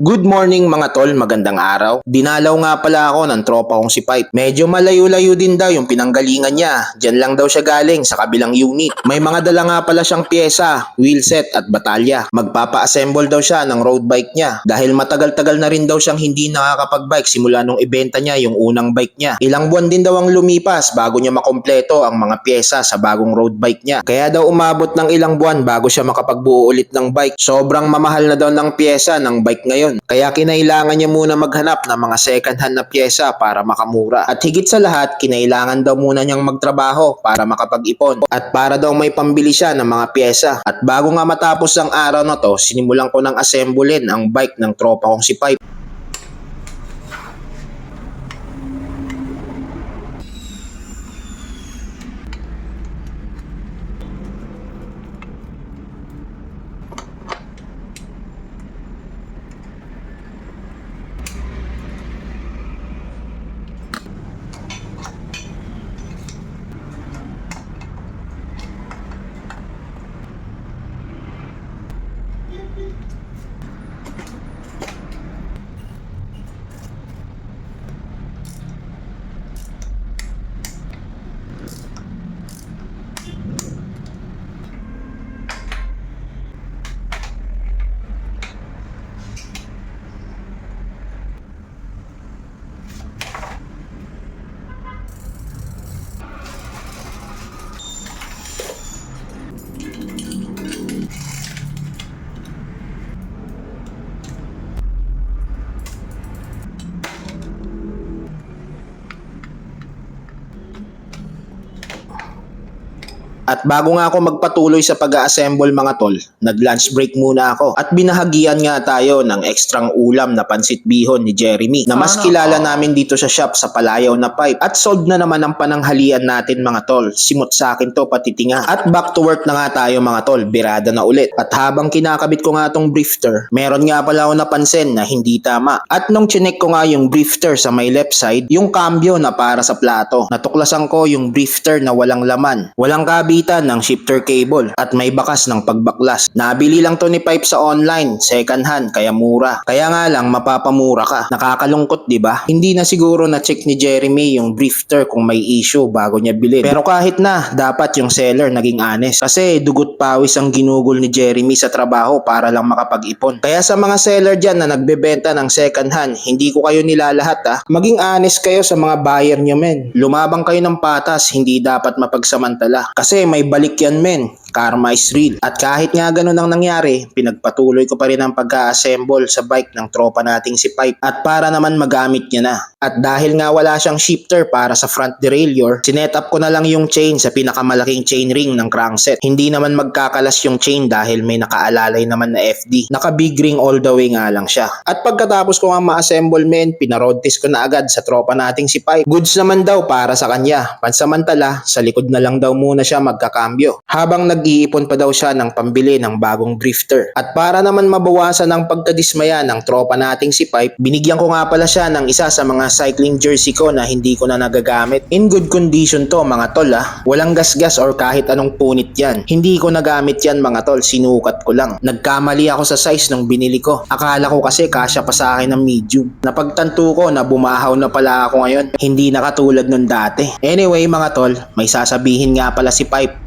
Good morning mga tol, magandang araw. Dinalaw nga pala ako ng tropa kong si Pipe. Medyo malayo-layo din daw yung pinanggalingan niya. Diyan lang daw siya galing sa kabilang unit. May mga dala nga pala siyang pyesa, wheelset at batalya. Magpapa-assemble daw siya ng road bike niya. Dahil matagal-tagal na rin daw siyang hindi nakakapag-bike simula nung ibenta niya yung unang bike niya. Ilang buwan din daw ang lumipas bago niya makompleto ang mga pyesa sa bagong road bike niya. Kaya daw umabot ng ilang buwan bago siya makapagbuo ulit ng bike. Sobrang mamahal na daw ng pyesa ng bike ngayon. Kaya kinailangan niya muna maghanap ng mga second hand na pyesa para makamura. At higit sa lahat, kinailangan daw muna niyang magtrabaho para makapag-ipon. At para daw may pambili siya ng mga pyesa. At bago nga matapos ang araw na to, sinimulan ko ng assemblein ang bike ng tropa kong si Pipe. At bago nga ako magpatuloy sa pag-assemble mga tol, nag-lunch break muna ako at binahagian nga tayo ng ekstrang ulam na pansit bihon ni Jeremy na mas kilala namin dito sa shop sa Palayaw na Pipe. At sold na naman ang pananghalian natin mga tol. Simot sa akin to pati tinga. At back to work na nga tayo mga tol, birada na ulit. At habang kinakabit ko nga tong brifter, meron nga pala ako napansin na hindi tama. At nung chinek ko nga yung brifter sa may left side, yung cambio na para sa plato. Natuklasan ko yung brifter na walang laman. Walang kabitan ng shifter cable at may bakas ng pagbaklas. Nabili lang to ni Pipe sa online, second hand, kaya mura. Kaya nga lang mapapamura ka. Nakakalungkot, 'di ba? Hindi na siguro na check ni Jeremy yung drifter kung may issue bago niya bilhin. Pero kahit na, dapat yung seller naging honest. Kasi dugot pawis ang ginugol ni Jeremy sa trabaho para lang makapag-ipon. Kaya sa mga seller dyan na nagbebenta ng second hand, hindi ko kayo nilalahat ha. Maging honest kayo sa mga buyer nyo men. Lumabang kayo ng patas, hindi dapat mapagsamantala. Kasi may balik yan men. Karma is real. At kahit nga ganun ang nangyari, pinagpatuloy ko pa rin ang pagka-assemble sa bike ng tropa nating si Pipe. At para naman magamit niya na. At dahil nga wala siyang shifter para sa front derailleur, sinet up ko na lang yung chain sa pinakamalaking chain ring ng crankset. Hindi naman magkakalas yung chain dahil may nakaalalay naman na FD. Naka big ring all the way nga lang siya. At pagkatapos ko nga ma-assemble men, pinaroad test ko na agad sa tropa nating si Pipe. Goods naman daw para sa kanya. Pansamantala, sa likod na lang daw muna siya magkakambyo. Habang nag-iipon pa daw siya ng pambili ng bagong drifter. At para naman mabawasan ang pagkadismaya ng tropa nating si Pipe, binigyan ko nga pala siya ng isa sa mga cycling jersey ko na hindi ko na nagagamit. In good condition to mga tol ah. Walang gasgas or kahit anong punit yan. Hindi ko nagamit yan mga tol, sinukat ko lang. Nagkamali ako sa size nung binili ko. Akala ko kasi kasya pa sa akin ng medium. Napagtanto ko na bumahaw na pala ako ngayon. Hindi na katulad nung dati. Anyway mga tol, may sasabihin nga pala si Pipe